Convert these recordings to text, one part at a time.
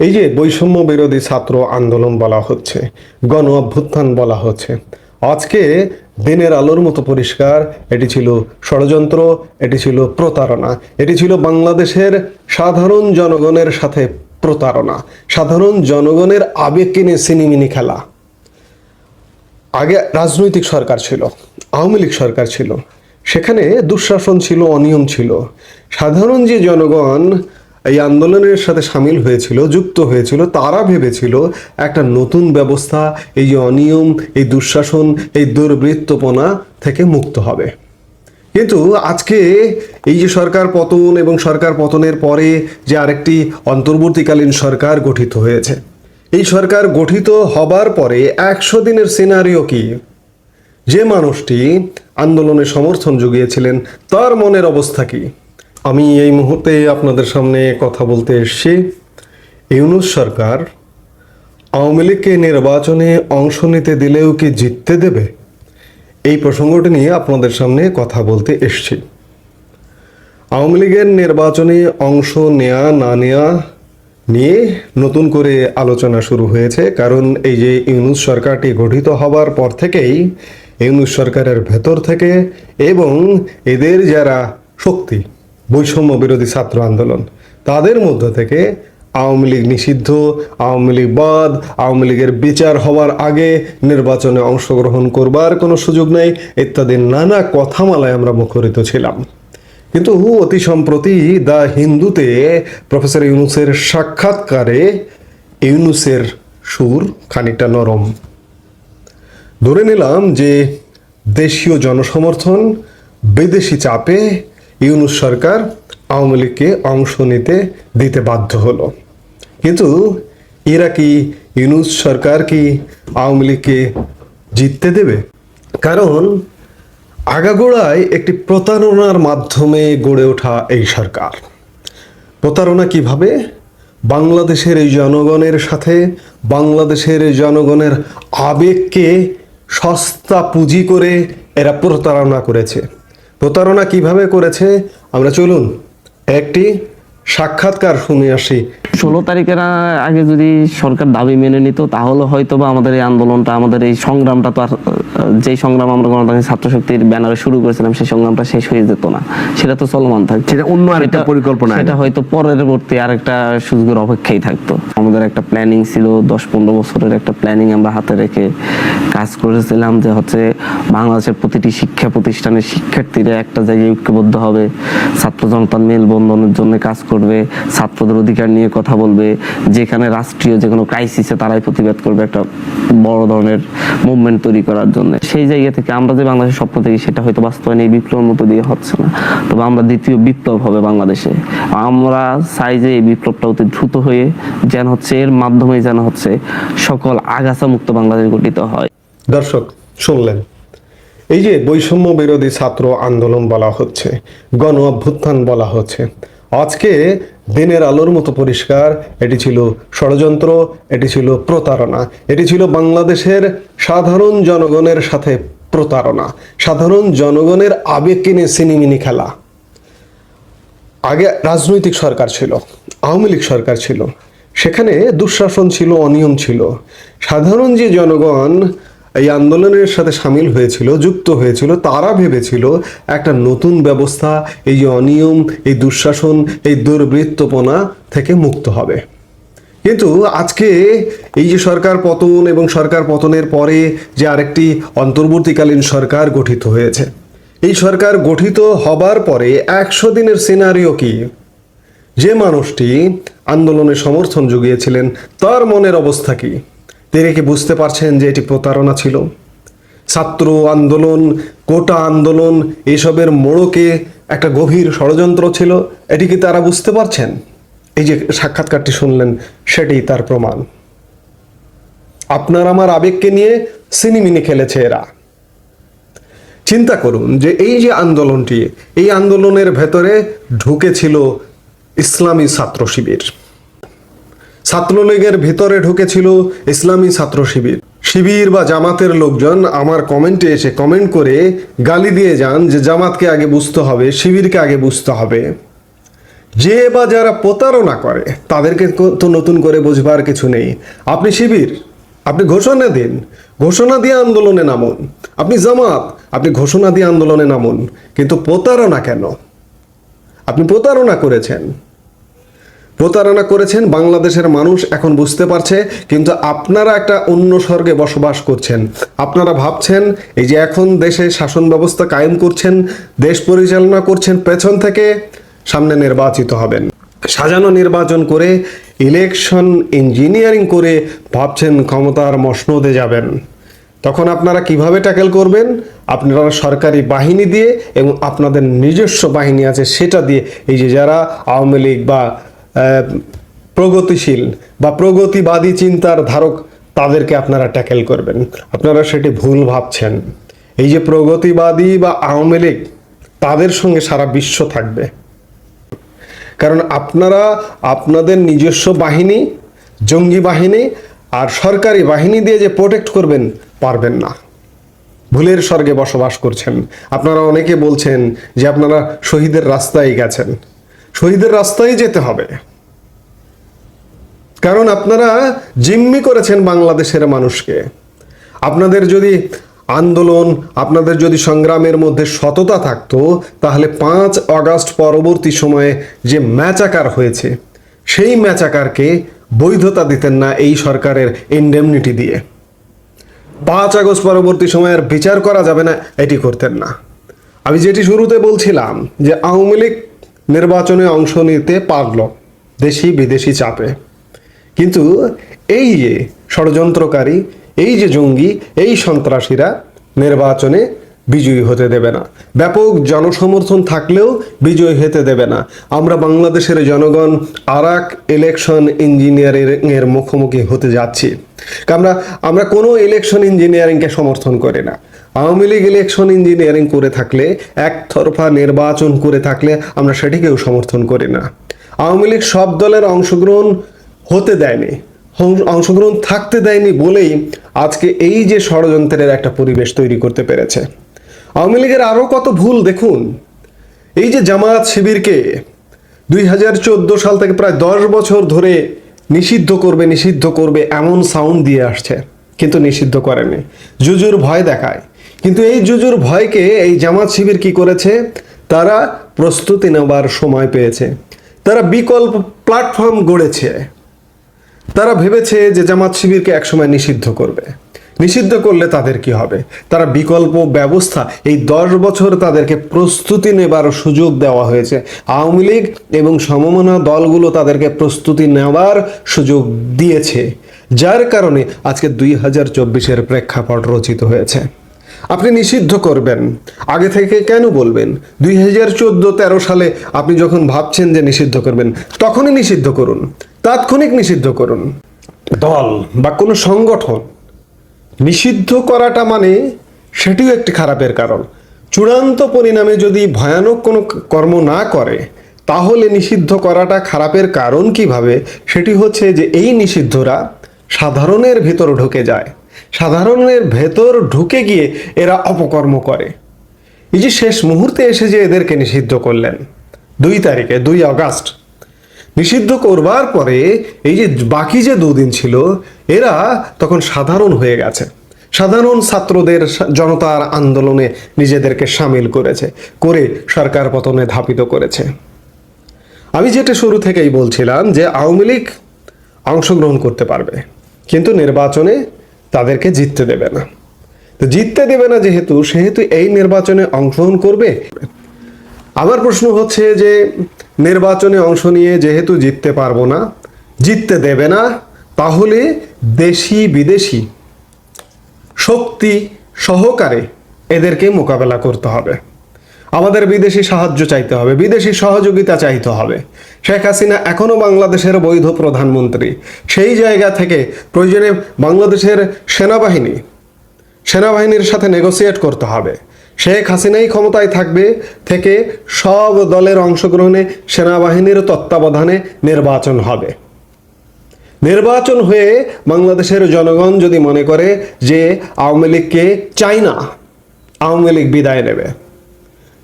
এই যে বৈষম্য বিরোধী ছাত্র আন্দোলন বলা হচ্ছে, গণ অভ্যুত্থান বলা হচ্ছে। আজকে দিনের আলোর মতো পরিষ্কার, এটি ছিল ষড়যন্ত্র, এটি ছিল প্রতারণা, এটি ছিল বাংলাদেশের সাধারণ জনগণের সাথে প্রতারণা, সাধারণ জনগণের আবেগকে নিয়ে সিনিমিনি খেলা। আগে রাজনৈতিক সরকার ছিল, আওয়ামী লীগ সরকার ছিল, সেখানে দুঃশাসন ছিল, অনিয়ম ছিল। সাধারণ যে জনগণ এই আন্দোলনের সাথে সামিল হয়েছিল, যুক্ত হয়েছিল, তারা ভেবেছিল একটা নতুন ব্যবস্থা, এই যে অনিয়ম, এই দুঃশাসন, এই দুর্বৃত্তপনা থেকে মুক্ত হবে। কিন্তু আজকে এই যে সরকার পতন এবং সরকার পতনের পরে যে আরেকটি অন্তর্বর্তীকালীন সরকার গঠিত হয়েছে, এই সরকার গঠিত হবার পরে একশো দিনের সিনারিও কি? যে মানুষটি আন্দোলনে সমর্থন জুগিয়েছিলেন, তার মনের অবস্থা কি? আমি এই মুহূর্তে আপনাদের সামনে কথা বলতে এসেছি। ইউনুস সরকার আওয়ামী লীগকে নির্বাচনে অংশ নিতে দিলেও কি জিততে দেবে? এই প্রসঙ্গটি নিয়ে আপনাদের সামনে কথা বলতে এসছি। আওয়ামী লীগের নির্বাচনে অংশ নেয়া, না নেয়া নিয়ে নতুন করে আলোচনা শুরু হয়েছে। কারণ এই যে ইউনুস সরকারটি গঠিত হবার পর থেকেই ইউনুস সরকারের ভেতর থেকে এবং এদের যারা শক্তি বৈষম্য বিরোধী ছাত্র আন্দোলন। তাদের মধ্য থেকে আওয়ামী লীগ নিষিদ্ধ, আওয়ামী লীগ বাদ, আওয়ামী লীগের বিচার হওয়ার আগে নির্বাচনে অংশগ্রহণ করবার কোনো সুযোগ নেই, ইত্যাদি নানা কথামালায় আমরা মুখরিত ছিলাম। কিন্তু অতি সম্প্রতি দ্য হিন্দুতে প্রফেসর ইউনুসের সাক্ষাৎকারে ইউনুসের সুর খানিকটা নরম। ধরে নিলাম যে দেশীয় জনসমর্থন, বিদেশি চাপে ইউনুস সরকার আওয়ামী লীগকে অংশ নিতে দিতে বাধ্য হলো। কিন্তু এরা কি ইউনুস সরকার কি আওয়ামী লীগকে জিততে দেবে? কারণ আগাগোড়ায় একটি প্রতারণার মাধ্যমে গড়ে ওঠা এই সরকার। প্রতারণা কীভাবে? বাংলাদেশের এই জনগণের সাথে, বাংলাদেশের জনগণের আবেগকে সস্তা পুঁজি করে এরা প্রতারণা করেছে। প্রতারণা কীভাবে করেছে, আমরা চলুন। একটি সাক্ষাৎকার শুনে আসি। ষোলো তারিখের আগে যদি সরকার দাবি মেনে নিত, তাহলে হয়তো বা আমাদের এই আন্দোলনটা, আমাদের এই সংগ্রামটা তো আর যেই সংগ্রাম আমরা গণতান্ত্রিক ছাত্র শক্তির ব্যানারে শুরু করেছিলাম সেই সংগ্রামটা শেষ হয়ে যেত না। সেটা তো চলমান থাকতো। সেটা অন্য আরেকটা পরিকল্পনা সেটা হয়তো পরবর্তী আরেকটা সুযোগের অপেক্ষাই থাকতো। আমাদের একটা প্ল্যানিং ছিল দশ পনেরো বছরের একটা প্ল্যানিং আমরা হাতে রেখে কাজ করেছিলাম যে হচ্ছে বাংলাদেশের প্রতিটি শিক্ষা প্রতিষ্ঠানের শিক্ষার্থীরা একটা জায়গায় ঐক্যবদ্ধ হবে। ছাত্র জনতার মেলবন্ধনের জন্য কাজ করবে ছাত্রদের অধিকার নিয়ে কথা বলবে। যেখানে রাষ্ট্রীয় যে কোনো ক্রাইসিসে তারাই প্রতিবাদ করবে একটা বড় ধরনের মুভমেন্ট তৈরি করার জন্য। সেই জায়গা থেকে আমরা যে বাংলাদেশের স্বপ্ন দেখি, সেটা হয়তো বাস্তবায়ন এই বিপ্লবের মতো দিয়ে হচ্ছে না। তবে আমরা দ্বিতীয় বিপ্লব হবে বাংলাদেশে। আমরা চাই যে এই বিপ্লবটা অতি দ্রুত হয়ে যেন হচ্ছে, এর মাধ্যমে যেন হচ্ছে সকল আগাছা মুক্ত বাংলাদেশ গঠিত হয়। দর্শক, শুনলেন? এই যে বৈষম্য বিরোধী ছাত্র আন্দোলন বলা হচ্ছে, গণ অভ্যুত্থান বলা হচ্ছে। আজকে দিনের আলোর মতো পরিষ্কার, এটি ছিল ষড়যন্ত্র, এটি ছিল প্রতারণা, এটি ছিল বাংলাদেশের সাধারণ জনগণের সাথে প্রতারণা, সাধারণ জনগণের আবেগকে নিয়ে সিনিমিনি খেলা। আগে রাজনৈতিক সরকার ছিল, আওয়ামী লীগ সরকার ছিল, সেখানে দুঃশাসন ছিল, অনিয়ম ছিল। সাধারণ যে জনগণ এই আন্দোলনের সাথে সামিল হয়েছিল, যুক্ত হয়েছিল, তারা ভেবেছিল একটা নতুন ব্যবস্থা, এই যে অনিয়ম, এই দুঃশাসন, এই দুর্বৃত্তপনা থেকে মুক্ত হবে। কিন্তু আজকে এই যে সরকার পতন এবং সরকার পতনের পরে যে আরেকটি অন্তর্বর্তীকালীন সরকার গঠিত হয়েছে, এই সরকার গঠিত হবার পরে একশো দিনের সিনারিও কি? যে মানুষটি আন্দোলনে সমর্থন জুগিয়েছিলেন, তার মনের অবস্থা কি? তিনি কি বুঝতে পারছেন যে এটি প্রতারণা ছিল? ছাত্র আন্দোলন, কোটা আন্দোলন, এসবের মোড়কে একটা গভীর ষড়যন্ত্র ছিল, এটি কি তারা বুঝতে পারছেন? এই যে সাক্ষাৎকারটি শুনলেন সেটাই তার প্রমাণ। আপনার আমার আবেগকে নিয়ে সিনিমিনি খেলেছে এরা। চিন্তা করুন যে এই যে আন্দোলনটি, এই আন্দোলনের ভেতরে ঢুকেছিল ইসলামী ছাত্র শিবির। ছাত্রলীগের ভিতরে ঢুকেছিল ইসলামী ছাত্র শিবির। শিবির বা জামাতের লোকজন আমার কমেন্টে এসে কমেন্ট করে গালি দিয়ে যান যে জামাতকে আগে বুঝতে হবে, শিবিরকে আগে বুঝতে হবে। যে বা যারা প্রতারণা করে, তাদেরকে তো নতুন করে বুঝবার কিছু নেই। আপনি শিবির, আপনি ঘোষণা দিন। ঘোষণা দিয়ে আন্দোলনে নামুন। আপনি জামাত, আপনি ঘোষণা দিয়ে আন্দোলনে নামুন। কিন্তু প্রতারণা কেন? আপনি প্রতারণা করেছেন। প্রতারণা করেছেন, বাংলাদেশের মানুষ এখন বুঝতে পারছে, কিন্তু আপনারা একটা অন্য স্বর্গে বসবাস করছেন। আপনারা ভাবছেন, এই যে এখন দেশে শাসন ব্যবস্থা কায়েম করছেন, দেশ পরিচালনা করছেন, পেছন থেকে সামনে নির্বাচিত হবেন। সাজানো নির্বাচন করে, ইলেকশন ইঞ্জিনিয়ারিং করে ভাবছেন ক্ষমতার মসনদে যাবেন। তখন আপনারা কীভাবে ট্যাকেল করবেন? আপনারা সরকারি বাহিনী দিয়ে এবং আপনাদের নিজস্ব বাহিনী আছে, সেটা দিয়ে এই যে যারা আওয়ামী লীগ বা প্রগতিশীল বা প্রগতিবাদী চিন্তার ধারক তাদেরকে আপনারা ট্যাকেল করবেন। আপনারা সেটি ভুল ভাবছেন। এই যে প্রগতিবাদী বা আওয়ামী লীগ, তাদের সঙ্গে সারা বিশ্ব থাকবে। কারণ আপনারা আপনাদের নিজস্ব বাহিনী, জঙ্গি বাহিনী আর সরকারি বাহিনী দিয়ে যে প্রোটেক্ট করবেন, পারবেন না। ভুলের স্বর্গে বসবাস করছেন। আপনারা অনেকে বলছেন যে আপনারা শহীদের রাস্তায় গেছেন। শহীদের রাস্তায় যেতে হবে। কারণ আপনারা জিম্মি করেছেন বাংলাদেশের মানুষকে। আপনাদের যদি আন্দোলন, আপনাদের যদি সংগ্রামের মধ্যে সততা থাকতো, তাহলে পাঁচ আগস্ট পরবর্তী সময়ে যে ম্যাচাকার হয়েছে, সেই ম্যাচাকারকে বৈধতা দিতেন না এই সরকারের ইন্ডেমনিটি দিয়ে। পাঁচ আগস্ট পরবর্তী সময়ের বিচার করা যাবে না, এটি করতেন না। আমি যেটি শুরুতে বলছিলাম যে আওয়ামী লীগ নির্বাচনে অংশ নিতে পারল দেশি বিদেশি চাপে। কিন্তু এই যে ষড়যন্ত্রকারী, এই যে জঙ্গি, এই সন্ত্রাসীরা নির্বাচনে বিজয়ী হতে দেবে না। ব্যাপক জনসমর্থন থাকলেও বিজয়ী হতে দেবে না। আমরা বাংলাদেশের জনগণ আরাক ইলেকশন ইঞ্জিনিয়ারিং এর মুখোমুখি হতে যাচ্ছি। আমরা আমরা কোনো ইলেকশন ইঞ্জিনিয়ারিংকে সমর্থন করি না। আওয়ামী লীগ ইলেকশন ইঞ্জিনিয়ারিং করে থাকলে, একতরফা নির্বাচন করে থাকলে আমরা সেটিকেও সমর্থন করি না। আওয়ামী লীগ সব দলের অংশগ্রহণ হতে দেয়নি। অংশগ্রহণ থাকতে দেয়নি বলেই আজকে এই যে ষড়যন্ত্রের একটা পরিবেশ তৈরি করতে পেরেছে। আওয়ামী লীগের আরও কত ভুল দেখুন। এই যে জামায়াত শিবিরকে দুই হাজার চোদ্দ সাল থেকে প্রায় দশ বছর ধরে নিষিদ্ধ করবে নিষিদ্ধ করবে এমন সাউন্ড দিয়ে আসছে, কিন্তু নিষিদ্ধ করেনি। জুজুর ভয় দেখায়। কিন্তু এই জুজুর ভয়কে এই জামাত শিবির কি করেছে? তারা প্রস্তুতি নেবার সময় পেয়েছে। তারা বিকল্প প্ল্যাটফর্ম গড়েছে। তারা ভেবেছে যে জামাত শিবিরকে একসময় নিষিদ্ধ করবে। নিষিদ্ধ করলে তাদের কি হবে? তারা বিকল্প ব্যবস্থা এই দশ বছর তাদেরকে প্রস্তুতি নেবার সুযোগ দেওয়া হয়েছে। আওয়ামী লীগ এবং সমমনা দলগুলো তাদেরকে প্রস্তুতি নেওয়ার সুযোগ দিয়েছে, যার কারণে আজকে দুই হাজার চব্বিশের প্রেক্ষাপট রচিত হয়েছে। আপনি নিষিদ্ধ করবেন। আগে থেকে কেন বলবেন? দুই হাজার চোদ্দ তেরো সালে আপনি যখন ভাবছেন যে নিষিদ্ধ করবেন, তখনই নিষিদ্ধ করুন। তাৎক্ষণিক নিষিদ্ধ করুন। দল বা কোনো সংগঠন নিষিদ্ধ করাটা মানে সেটিও একটি খারাপের কারণ। চূড়ান্ত পরিণামে যদি ভয়ানক কোনো কর্ম না করে, তাহলে নিষিদ্ধ করাটা খারাপের কারণ কীভাবে? সেটি হচ্ছে যে এই নিষিদ্ধরা সাধারণের ভেতর ঢুকে যায়। সাধারণের ভেতর ঢুকে গিয়ে এরা অপকর্ম করে। এই যে শেষ মুহূর্তে এসে যে এদেরকে নিষিদ্ধ করলেন, দুই তারিখে, দুই আগস্ট নিষিদ্ধ করবার পরে এই যে বাকি যে দুদিন ছিল, এরা তখন সাধারণ হয়ে গেছে। সাধারণ ছাত্রদের জনতার আন্দোলনে নিজেদেরকে সামিল করেছে, করে সরকার পতনে ধাপিত করেছে। আমি যেটা শুরু থেকেই বলছিলাম যে আওয়ামী লীগ অংশগ্রহণ করতে পারবে, কিন্তু নির্বাচনে তাদেরকে জিততে দেবে না। তো জিততে দেবে না যেহেতু, সেহেতু এই নির্বাচনে অংশগ্রহণ করবে। আমার প্রশ্ন হচ্ছে যে নির্বাচনে অংশ নিয়ে যেহেতু জিততে পারব না, জিততে দেবে না, তাহলে দেশি বিদেশি শক্তি সহকারে এদেরকে মোকাবেলা করতে হবে। আমাদের বিদেশি সাহায্য চাইতে হবে, বিদেশি সহযোগিতা চাইতে হবে। শেখ হাসিনা এখনও বাংলাদেশের বৈধ প্রধানমন্ত্রী। সেই জায়গা থেকে প্রয়োজনে বাংলাদেশের সেনাবাহিনী, সেনাবাহিনীর সাথে নেগোসিয়েট করতে হবে। শেখ হাসিনাই ক্ষমতায় থাকবে থেকে সব দলের অংশগ্রহণে সেনাবাহিনীর তত্ত্বাবধানে নির্বাচন হবে। নির্বাচন হয়ে বাংলাদেশের জনগণ যদি মনে করে যে আওয়ামী লীগকে চাই না আওয়ামী লীগ বিদায় নেবে।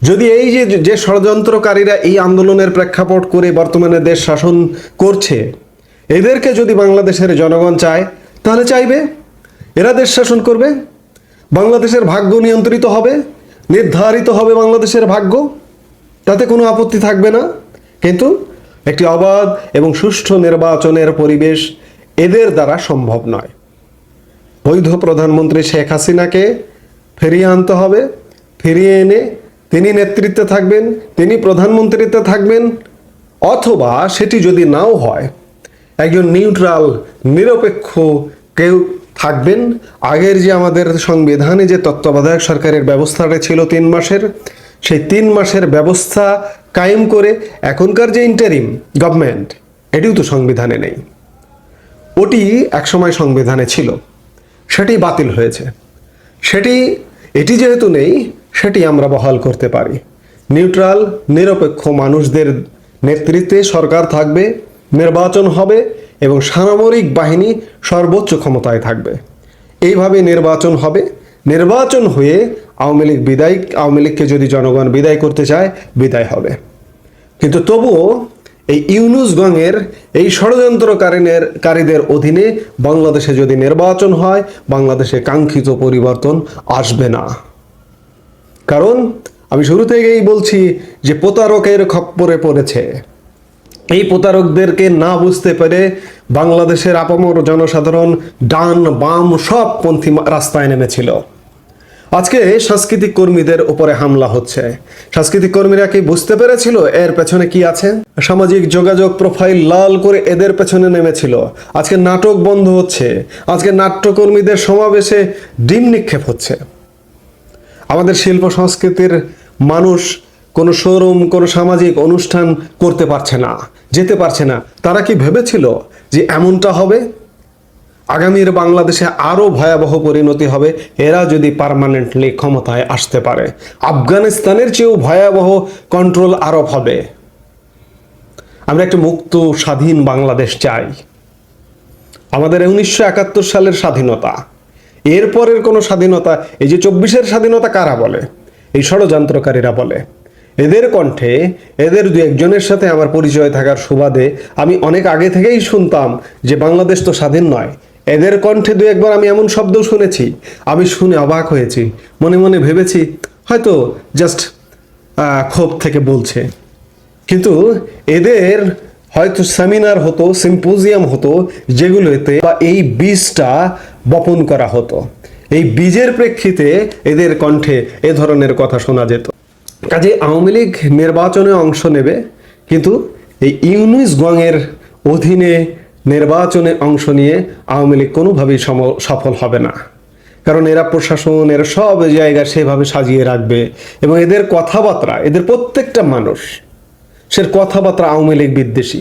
যদি এই যে যে ষড়যন্ত্রকারীরা এই আন্দোলনের প্রেক্ষাপট করে বর্তমানে দেশ শাসন করছে, এদেরকে যদি বাংলাদেশের জনগণ চায়, তাহলে চাইবে? এরা দেশ শাসন করবে? বাংলাদেশের ভাগ্য নিয়ন্ত্রিত হবে? নির্ধারিত হবে বাংলাদেশের ভাগ্য। তাতে কোনো আপত্তি থাকবে না। কিন্তু একটি অবাধ এবং সুষ্ঠু নির্বাচনের পরিবেশ এদের দ্বারা সম্ভব নয়। বৈধ প্রধানমন্ত্রী শেখ হাসিনাকে ফিরিয়ে আনতে হবে, ফিরিয়ে এনে তিনি নেতৃত্বে থাকবেন, তিনি প্রধানমন্ত্রীতে থাকবেন, অথবা সেটি যদি নাও হয়, একজন নিউট্রাল, নিরপেক্ষ কেউ থাকবেন। আগের যে আমাদের সংবিধানে যে তত্ত্বাবধায়ক সরকারের ব্যবস্থাটা ছিল তিন মাসের, সেই তিন মাসের ব্যবস্থা কায়েম করে এখনকার যে ইন্টারিম গভর্নমেন্ট এটিও তো সংবিধানে নেই। ওটি একসময় সংবিধানে ছিল। সেটি বাতিল হয়েছে। সেটি, এটি যেহেতু নেই, সেটি আমরা বহাল করতে পারি। নিউট্রাল, নিরপেক্ষ মানুষদের নেতৃত্বে সরকার থাকবে, নির্বাচন হবে এবং সামরিক বাহিনী সর্বোচ্চ ক্ষমতায় থাকবে। এইভাবে নির্বাচন হবে। নির্বাচন হয়ে আওয়ামী লীগ বিদায়, আওয়ামী লীগকে যদি জনগণ বিদায় করতে চায়, বিদায় হবে। কিন্তু তবুও এই ইউনুসগঞ্জের এই ষড়যন্ত্রকারীদের কারীদের অধীনে বাংলাদেশে যদি নির্বাচন হয়, বাংলাদেশে কাঙ্ক্ষিত পরিবর্তন আসবে না। কারণ আমি শুরু থেকেই বলছি যে প্রতারকের খপ্পরে পড়েছে। এই প্রতারকদেরকে না বুঝতে পেরে বাংলাদেশের আপামর জনসাধারণ ডান বাম সব পন্থী রাস্তায় নেমেছিল। আজকে সাংস্কৃতিক কর্মীদের উপরে হামলা হচ্ছে। সাংস্কৃতিক কর্মীরা কি বুঝতে পেরেছিল এর পেছনে কি আছে? সামাজিক যোগাযোগ প্রোফাইল লাল করে এদের পেছনে নেমেছিল। আজকে নাটক বন্ধ হচ্ছে। আজকে নাট্যকর্মীদের সমাবেশে ডিম নিক্ষেপ হচ্ছে। আমাদের শিল্প সংস্কৃতির মানুষ কোনো শোরুম, কোনো সামাজিক অনুষ্ঠান করতে পারছে না, যেতে পারছে না। তারা কি ভেবেছিল যে এমনটা হবে? আগামীর বাংলাদেশে আরও ভয়াবহ পরিণতি হবে, এরা যদি পার্মানেন্টলি ক্ষমতায় আসতে পারে। আফগানিস্তানের চেয়েও ভয়াবহ কন্ট্রোল আরব হবে। আমরা একটা মুক্ত, স্বাধীন বাংলাদেশ চাই। আমাদের উনিশশো একাত্তর সালের স্বাধীনতা। এরপরের কোনো স্বাধীনতা, এই যে চব্বিশের স্বাধীনতা কারা বলে? এই ষড়যন্ত্রকারীরা বলে। এদের কণ্ঠে, এদের দু একজনের সাথে আমার পরিচয় থাকার সুবাদে আমি অনেক আগে থেকেই শুনতাম যে বাংলাদেশ তো স্বাধীন নয়। এদের কণ্ঠে দু একবার আমি এমন শব্দ শুনেছি। আমি শুনে অবাক হয়েছি। মনে মনে ভেবেছি, হয়তো জাস্ট ক্ষোভ থেকে বলছে। কিন্তু এদের হয়তো সেমিনার হতো, সিম্পোজিয়াম হতো, যেগুলোতে বা এই বীজটা বপন করা হতো। এই বীজের প্রেক্ষিতে এদের কণ্ঠে এ ধরনের কথা শোনা যেত। কাজে আওয়ামী লীগ নির্বাচনে অংশ নেবে, কিন্তু এই ইউনুস গংয়ের অধীনে নির্বাচনে অংশ নিয়ে আওয়ামী লীগ কোনোভাবেই সফল হবে না। কারণ এরা প্রশাসন, এরা সব জায়গা সেভাবে সাজিয়ে রাখবে এবং এদের কথাবার্তা, এদের প্রত্যেকটা মানুষ সে কথাবার্তা আওয়ামী লীগ বিদ্বেষী।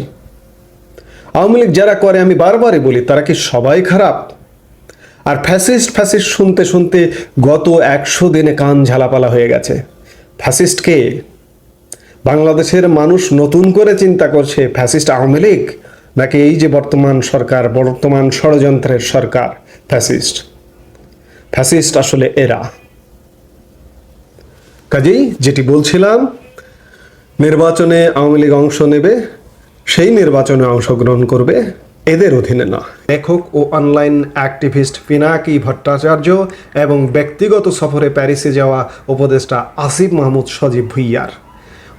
আওয়ামী লীগ যারা করে, আমি বারবারই বলি, তারা কি সবাই খারাপ? আর ফ্যাসিস্ট ফ্যাসিস্ট শুনতে শুনতে গত একশো দিনে কান ঝালাপালা হয়ে গেছে। ফ্যাসিস্টকে? বাংলাদেশের মানুষ নতুন করে চিন্তা করছে, ফ্যাসিস্ট আওয়ামী লীগ? নাকি এই যে বর্তমান সরকার, বর্তমান ষড়যন্ত্রের সরকার, ফ্যাসিস্ট? ফ্যাসিস্ট আসলে এরা। কাজেই যেটি বলছিলাম, নির্বাচনে আওয়ামী লীগ অংশ নেবে, সেই নির্বাচনে অংশগ্রহণ করবে। এদের অধীনে না। লেখক ও অনলাইন অ্যাক্টিভিস্ট পিনাকি ভট্টাচার্য এবং ব্যক্তিগত সফরে প্যারিসে যাওয়া উপদেষ্টা আসিফ মাহমুদ সজীব ভুইয়ার।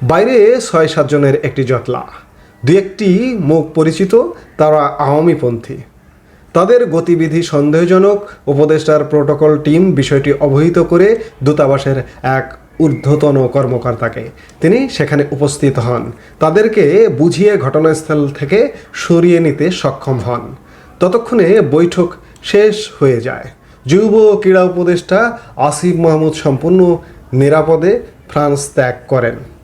বাইরে ছয় সাতজনের একটি জটলা। দু একটি মুখ পরিচিত, তারা আওয়ামীপন্থী। তাদের গতিবিধি সন্দেহজনক। উপদেষ্টার প্রোটোকল টিম বিষয়টি অবহিত করে দূতাবাসের এক ঊর্ধ্বতন কর্মকর্তাকে। তিনি সেখানে উপস্থিত হন। তাদেরকে বুঝিয়ে ঘটনাস্থল থেকে সরিয়ে নিতে সক্ষম হন। ততক্ষণে বৈঠক শেষ হয়ে যায়। যুব ক্রীড়া উপদেষ্টা আসিফ মাহমুদ সম্পূর্ণ নিরাপদে ফ্রান্স ত্যাগ করেন।